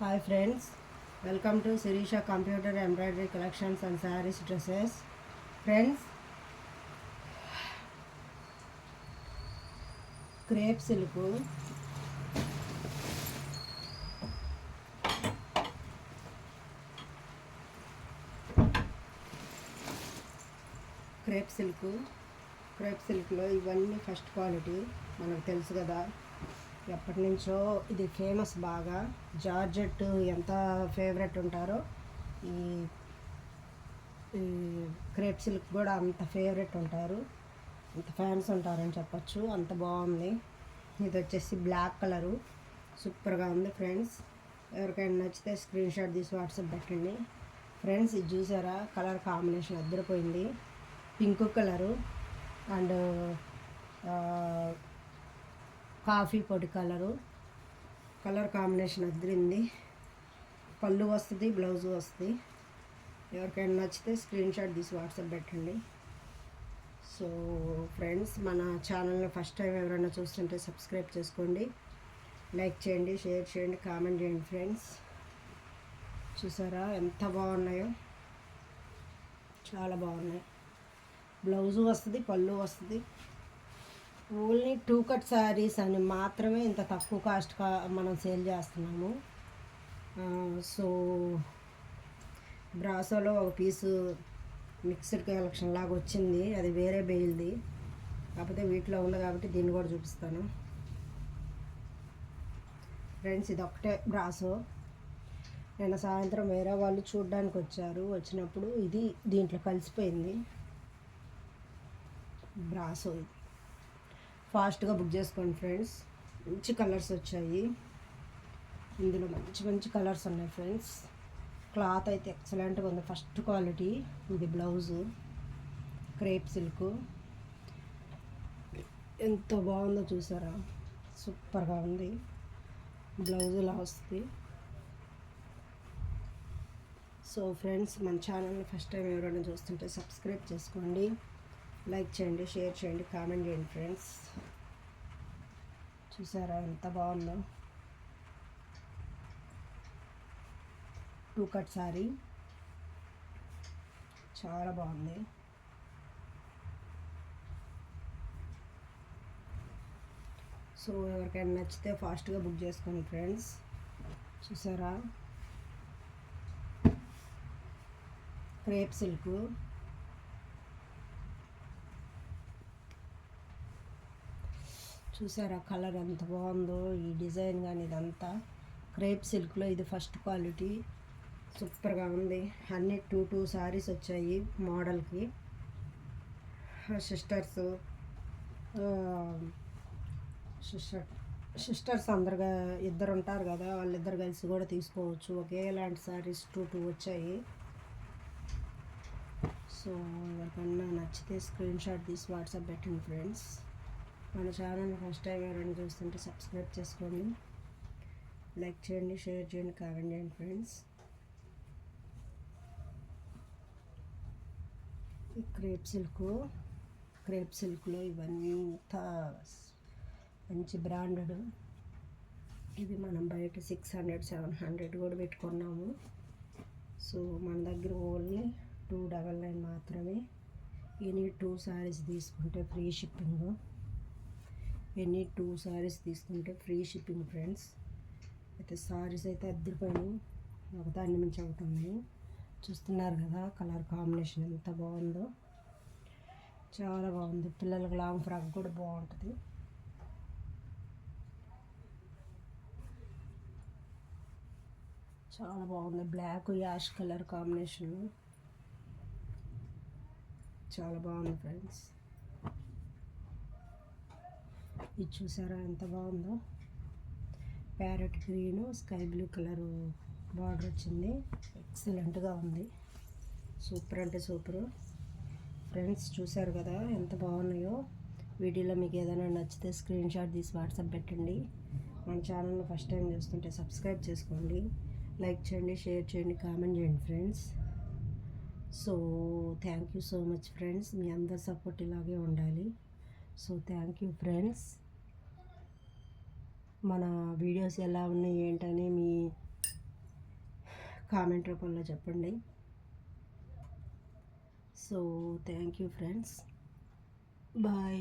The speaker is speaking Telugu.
Hi friends welcome to Sirisha computer embroidery collections and sarees dresses friends crepe silk crepe silk crepe సిల్క్లో ఇవన్నీ ఫస్ట్ క్వాలిటీ మనకు తెలుసు కదా. ఎప్పటి నుంచో ఇది ఫేమస్ బాగా. జార్జెట్ ఎంత ఫేవరెట్ ఉంటారో ఈ క్రేప్ సిల్క్ కూడా అంత ఫేవరెట్ ఉంటారు. అంత ఫ్యాన్స్ ఉంటారని చెప్పొచ్చు. అంత బాగుంది. ఇది వచ్చేసి బ్లాక్ కలరు సూపర్గా ఉంది ఫ్రెండ్స్ ఎవరికైనా నచ్చితే స్క్రీన్ షాట్ తీసి వాట్సాప్ పెట్టండి. ఫ్రెండ్స్ ఇది చూసారా? కలర్ కాంబినేషన్ అద్దరిపోయింది. పింక్ కలరు అండ్ కాఫీ పొడి కలరు. కలర్ కాంబినేషన్ అదిరింది. పళ్ళు వస్తుంది బ్లౌజ్ వస్తుంది. ఎవరికైనా నచ్చితే స్క్రీన్ షాట్ తీసి వాట్సాప్ పెట్టండి. సో ఫ్రెండ్స్ మన ఛానల్ని ఫస్ట్ టైం ఎవరైనా చూస్తుంటే సబ్స్క్రైబ్ చేసుకోండి. లైక్ చేయండి షేర్ చేయండి కామెంట్ చేయండి ఫ్రెండ్స్. చూసారా ఎంత బాగున్నాయో? చాలా బాగున్నాయి. బ్లౌజు వస్తుంది పళ్ళు వస్తుంది. ఓన్లీ టూ కట్ శారీస్ అని మాత్రమే ఇంత తక్కువ కాస్ట్గా మనం సేల్ చేస్తున్నాము. సో బ్రాసోలో ఒక పీసు మిక్స్డ్ కలెక్షన్ లాగా వచ్చింది. అది వేరే బెయిల్ది. కాకపోతే వీటిలో ఉంది కాబట్టి దీన్ని కూడా చూపిస్తాను. ఫ్రెండ్స్ ఇది ఒకటే బ్రాసో. నిన్న సాయంత్రం వేరే వాళ్ళు చూడడానికి వచ్చారు. వచ్చినప్పుడు ఇది దీంట్లో కలిసిపోయింది. బ్రాసో ఇది. ఫాస్ట్గా బుక్ చేసుకోండి ఫ్రెండ్స్. మంచి కలర్స్ వచ్చాయి. ఇందులో మంచి మంచి కలర్స్ ఉన్నాయి ఫ్రెండ్స్. క్లాత్ అయితే ఎక్సలెంట్గా ఉంది. ఫస్ట్ క్వాలిటీ ఇది బ్లౌజు. Crepe silk. ఎంత బాగుందో చూసారా? సూపర్గా ఉంది. బ్లౌజ్ ఇలా వస్తుంది. సో ఫ్రెండ్స్ మన ఛానల్ని ఫస్ట్ టైం ఎవరైనా చూస్తుంటే సబ్స్క్రైబ్ చేసుకోండి. లైక్ చేయండి షేర్ చేయండి కామెంట్ చేయండి ఫ్రెండ్స్. చూసారా ఎంత బాగుందో? Two cut saree. చాలా బాగుంది. సో ఎవరికైనా నచ్చితే ఫాస్ట్గా బుక్ చేసుకోండి ఫ్రెండ్స్. చూసారా? Crepe silk. చూసారా కలర్ ఎంత బాగుందో ఈ డిజైన్ కానీ ఇదంతా. క్రేప్ సిల్క్లో ఇది ఫస్ట్ క్వాలిటీ. సూపర్గా ఉంది. అన్ని టూ టూ శారీస్ వచ్చాయి మోడల్కి. సిస్టర్స్ సిస్టర్ సిస్టర్స్ అందరుగా ఇద్దరు ఉంటారు కదా వాళ్ళిద్దరు కలిసి కూడా తీసుకోవచ్చు. ఒకేలాంటి శారీస్ టూ టూ వచ్చాయి. సో ఎవరికన్నా నచ్చితే స్క్రీన్ షాట్ తీసి వాట్సాప్ పెట్టండి ఫ్రెండ్స్. మన ఛానల్ ఫస్ట్ టైం ఎవరైనా చూస్తుంటే సబ్స్క్రైబ్ చేసుకోండి. లైక్ చేయండి షేర్ చేయండి కామెంట్ చేయండి ఫ్రెండ్స్. ఈ క్రేప్ సిల్క్ క్రేప్ సిల్క్లో ఇవన్నీ మంచి బ్రాండెడ్. ఇది మనం బయట సిక్స్ హండ్రెడ్ సెవెన్ హండ్రెడ్ కూడా పెట్టుకున్నాము. సో మన దగ్గర ఓన్లీ టూ డబల్ నైన్ మాత్రమే. ఎనీ టూ సారీస్ తీసుకుంటే free shipping. Any two sarees తీసుకుంటే ఫ్రీ షిప్పింగ్ ఫ్రెండ్స్. అయితే సారీస్ అయితే అద్దరిపోయినాయి. ఒకదాన్ని మించి అవుతుంది చూస్తున్నారు కదా కలర్ కాంబినేషన్ ఎంత బాగుందో. చాలా బాగుంది. పిల్లలకు లాంగ్ ఫ్రాక్ కూడా బాగుంటుంది. చాలా బాగుంది. Black ash colour combination. చాలా బాగుంది ఫ్రెండ్స్. ఇది చూసారా? ఎంత బాగుందో. Parrot green sky blue colour border వచ్చింది. ఎక్సలెంట్గా ఉంది. సూపర్ అంటే సూపర్. ఫ్రెండ్స్ చూశారు కదా ఎంత బాగున్నాయో. వీడియోలో మీకు ఏదైనా నచ్చితే స్క్రీన్ షాట్ తీసి వాట్సాప్ పెట్టండి. మన ఛానల్ని ఫస్ట్ టైం చూస్తుంటే సబ్స్క్రైబ్ చేసుకోండి. లైక్ చేయండి షేర్ చేయండి కామెంట్ చేయండి friends. So thank you so much friends. మీ అందరి సపోర్ట్ ఇలాగే ఉండాలి. So thank you friends. మన వీడియోస్ ఎలా ఉన్నాయి ఏంటని మీ కామెంట్ రూపంలో చెప్పండి. So thank you friends bye